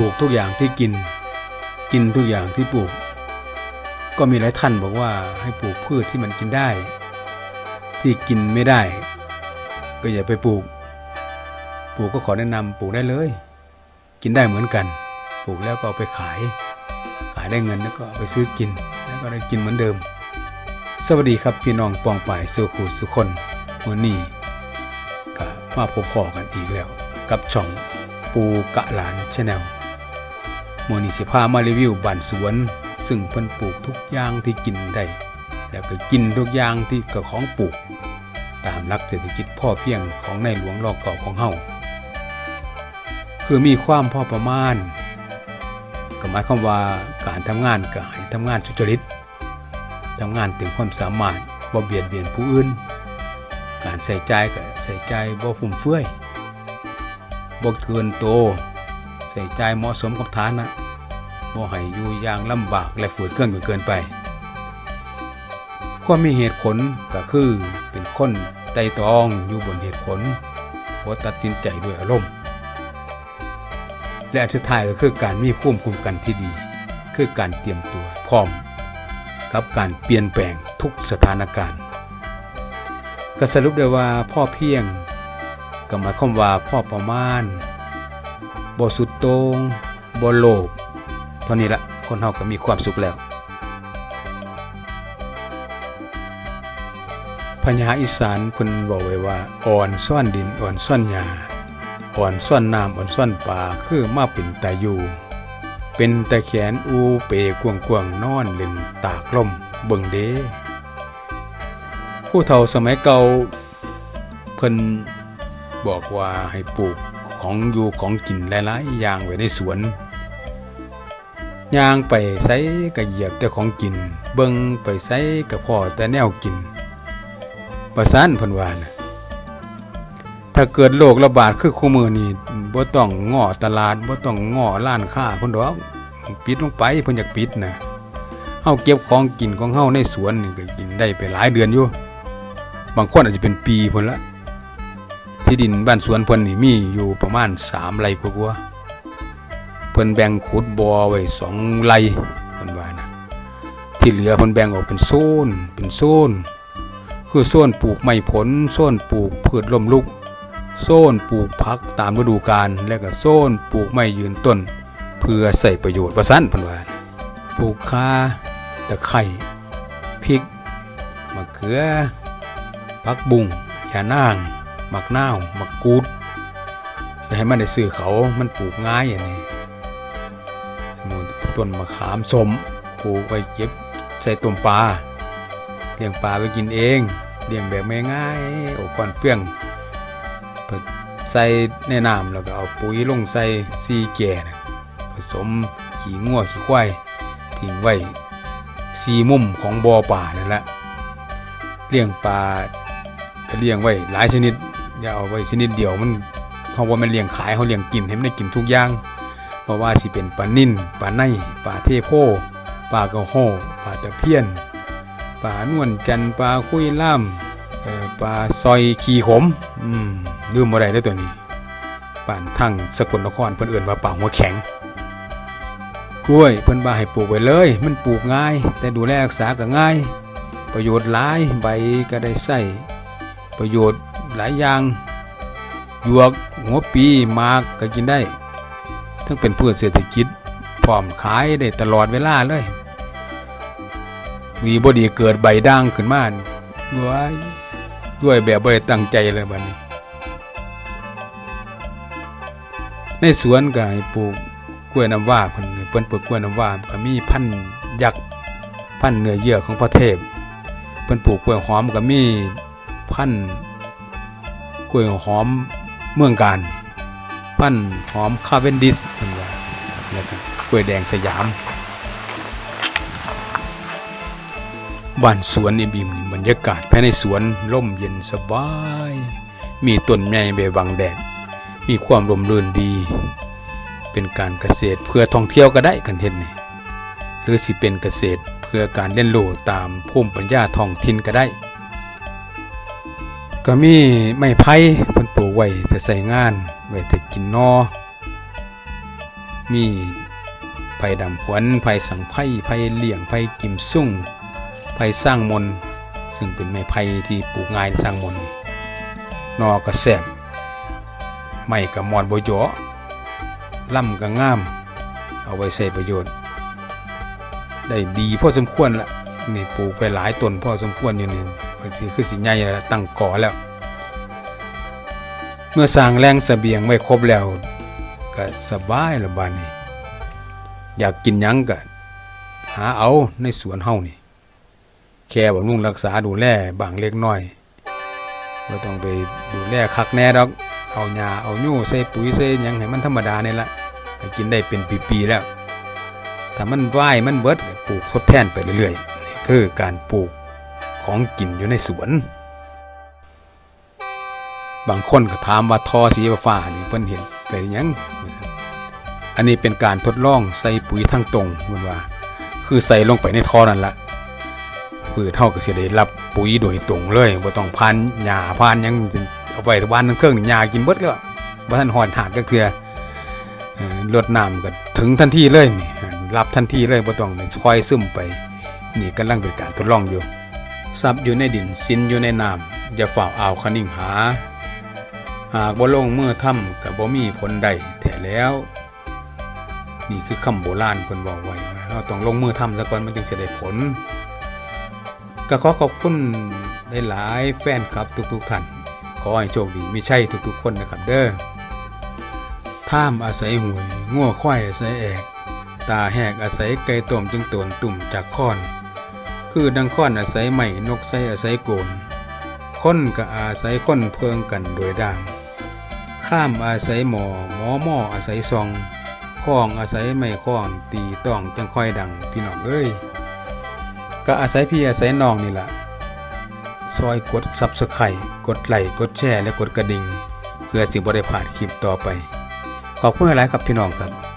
ปลูกทุกอย่างที่กิน กินทุกอย่างที่ปลูก ก็มีหลายท่านบอกว่าให้ปลูกพืชที่มันกินได้ ที่กินไม่ได้ ก็อย่าไปปลูก ปลูกก็ขอแนะนำปลูกได้เลย กินได้เหมือนกัน ปลูกแล้วก็เอาไปขาย ขายได้เงินแล้วก็เอาไปซื้อกิน แล้วก็ได้กินเหมือนเดิม สวัสดีครับพี่น้องปองป่ายสู่ขู่สู่คนวันนี้ก็มาพบพอกันอีกแล้ว กับช่องปูกะหลานชาแนล มื่อนี้สิพามารีวิวบ้านสวน ซึ่งเพิ่นปลูกทุกอย่างที่กินได้ แล้วก็กินทุกอย่างที่กับของปลูก ตามหลักเศรษฐกิจพ่อเพียงของในหลวงรอเก่าของเฮาคือมีความพอประมาณก็หมายความว่าการทำงานก็ให้ทำงานสุจริตทำงานเต็มความสามารถบ่เบียดเบียนผู้อื่น การใส่ใจก็ใส่ใจบ่ฟุ่มเฟือยบ่เกินโตใส่ใจเหมาะสมกับฐานะ บ่ให้อยู่อย่างลำบากและฝืดเครื่องจนเกินไป ความมีเหตุผลก็คือเป็นคนไต่ตองอยู่บนเหตุผลบ่ตัดสินใจด้วยอารมณ์ และอันสุดท้ายก็คือการมีภูมิคุ้มกันที่ดี คือการเตรียมตัวพร้อม กับการเปลี่ยนแปลงทุกสถานการณ์ก็สรุปได้ว่าพ่อเพียงก็หมายความว่าพ่อประมาณบ่สุดโตง่งบ่โลภ ท่านี้ละคนเฮาก็มีความสุขแล้วพญาอีสานเพิ่นบอกไว้ว่าอ่อนซ่อนดินอ่อนซ่อนหญ้าอ่อนซ่อนน้ำอ่อนซ่อนป่าคือมาเป็นตาอยู่ เป็นตะแขนอูเปกวงกวงๆนอนเล่นตากลมเบิ่งเด้ผู้เฒ่าสมัยเก่าเพิ่นบอกว่าให้ปลูกของอยู่ของกินหลายๆอย่างไว้ในสวน ย่างไปไสก็เหยียบแต่ของกิน เบิ่งไปไสก็พอแต่แนวกินประสานพิ่นวานะถ้าเกิดโรคระบาดคือคู่มือนี่บ่ต้องง้อตลาดบ่ต้องง้อร้านค้าเพิ่นดอกปิดลงไปเพิ่นอยากปิดนะเฮาเก็บของกินของเฮาในสวนนี่ก็กินได้ไปหลายเดือนอยู่ บางคนอาจจะเป็นปีพุ่นละที่ดินบ้านสวนเพิ่นนี่มีอยู่ประมาณ3ไร่กว่าๆ พิ่นแบ่งขุดบ่อไว้2ไร่เพิ่นว่านะที่เหลือเพิ่นแบ่งออกเป็นโซนเป็นโซนคือโซนปลูกไม้ผลโซนปลูกพืชล้มลุกโซนปลูกผักตามฤดูกาลและก็โซนปลูกไม้ยืนต้น เพื่อใส่ประโยชน์ว่าซั่นพิ่นว่าปลูกข่าตะไคร้พริกมะเขือผักบุ้งยานางมักนาวมักกูด ให้มันได้ซื้อเขามันปลูกง่ายอย่างนี้ ต้นมะขามสมปลูกไว้เก็บใส่ต้มปลาเลี้ยงปลาไว้กินเองเลี้ยงแบบง่ายๆอ้ก่อนเฟื่องเพิ่นใส่ในน้ำแล้วก็เอาปุ๋ยลงใส่ซีแก่นะผสมขี้งัวขี้ควายทิ้งไว้สีมุมของบ่อป่านั่นแหละเลี้ยงปลาก็เลี้ยงไว้หลายชนิดอย่าเอาไว้ชนิดเดียวมันเพราะว่ามันเลี้ยงขายเขาเลี้ยงกินให้มันได้กินทุกอย่าง เพราะว่าสิเป็นปลานิ่นปลาในปลาเทโพปลากระโหปลาตะเพียนปลานวลจันปลาคุยล่ามปลาซอยขีขมอืมลืมบ่ได้เด้อตัวนี้ป่านทั้งสกลนครเพิ่นเอื่นว่าป่าหัวแข็งกล้วยเพิ่นว่าให้ปลูกไว้เลย มันปลูกง่าย แต่ดูแลรักษาก็ง่าย ประโยชน์หลายใบก็ได้ใส่ประโยชน์หลายอย่างหยวกหัวปีหมากก็กินได้ ทั้งเป็นพืชเศรษฐกิจพร้อมขายได้ตลอดเวลาเลยวีบดีเกิดใบด่างขึ้นมาด้วยด้วยแบบบ่ได้ตั้งใจเลยบัดนี้ ในสวนก็ให้ปลูกกล้วยน้ำว้าเพิ่นเพิ่นปลูกกล้วยน้ำว้าก็มีพันธุ์ยักษ์พันธุ์เนื้อเยื่อของพระเทพเพิ่นปลูกกล้วยหอมก็มีพันธุ์กล้วยหอมเมืองการ พันธุ์หอมคาเวนดิสเพิ่นว่าแล้วก็กล้วยแดงสยามบ้านสวนอิบิมนี่บรรยากาศภายในสวนร่มเย็นสบาย มีต้นใหญ่ใบบังแดด มีความร่มรื่นดี เป็นการเกษตรเพื่อท่องเที่ยวก็ได้กันเห็นนี่หรือสิเป็นเกษตรเพื่อการเรียนรู้ตามภูมิปัญญาท้องถิ่นก็ได้ ก็มีไม้ไผ่เพิ่นปลูกไว้จะใส่งาน ไว้แต่กินนอ มีไผ่ดำผวนไผ่สังไผ่ไผ่เหลี่ยงไผ่กิมซุ่งไผ่สร้างมน ซึ่งเป็นไม้ไผ่ที่ปลูกง่ายสร้างมนนอก็แซ่บไม้ก็มอนบ่เหยล่ำก็งาม เอาไว้ใช้ประโยชน์ ได้ดีพอสมควรละนี่ปลูกไปหลายต้นพอสมควรอยู่นี่บางทีคือสิใหญ่ตั้งก่อแล้ว เมื่อสร้างแรงเสบียงไว้ครบแล้วก็สบายละบานนี้ อยากกินยังก็หาเอาในสวนเฮานี่ แค่บำรุงรักษาดูแลบางเล็กน้อยบ่ต้องไปดูแลคักแน่ดอก เอาหญ้าเอายู่ใส่ปุ๋ยใส่ยังให้มันธรรมดาเนี่ยละก็กินได้เป็นปีๆแล้ว ถ้ามันไหวายมันเบิดก็ปลูกทดแทนไปเรื่อยๆนี่คือการปลูกของกินอยู่ในสวน บางคนก็ถามว่าทอสีฟ้านี่เพิ่นเห็นเป็นยัง อันนี้เป็นการทดลองใส่ปุ๋ยทางตรงเพิ่นว่า คือใส่ลงไปในท่อนั่นละพืชเฮาก็สิได้รับปุ๋ยโดยตรงเลยบ่ต้องผ่านหญ้าผ่านยังเอาไว้บ้านทั้งเครื่องนี่หญ้ากินเบิดแล้วบ่ทันฮอดหากก็คือเอ่อรดน้ำก็ถึงทันทีเลยนี่รับทันทีเลยบ่ต้องคอยซึมไป นี่กำลังเป็นการทดลองอยู่ซับอยู่ในดินซินอยู่ในน้ำอย่าฝ่าเอาวคนิ่งหา หากบ่ลงมือทำก็บ่มีผลใดแท้แล้ว นี่คือคำโบราณเพิ่นบอกไว้เราต้องลงมือทำซะก่อนมันถึงจะได้ผล ก็ขอขอบคุณหลายๆแฟนคลับทุกๆท่านขอให้โชคดีไมีชัยทุกๆคนนะครับเด้อท่ามอาศัยหวยง่วควายอาศัยแอกตาแหกอาศัยไก่ต้มจึงตนตุ่มจากค้อน คือดังค้อนอาศัยไม้นกใส่อาศัยโกน คนก็อาศัยคนเพิงกันโดยด่าง ข้ามอาศัยหมอหมอหม้ออาศัยซองข้องอาศัยไม่ข้องตีต้องจังค่อยดังพี่น้องเอ้ยก็อาศัยพี่อาศัยน้องนี่แหละซอยกดซับสไครกดไลค์กดแชร์และกดกระดิ่งเพื่อสิบ่ได้พลาดคลิปต่อไป ขอบคุณหลายครับพี่น้องครับ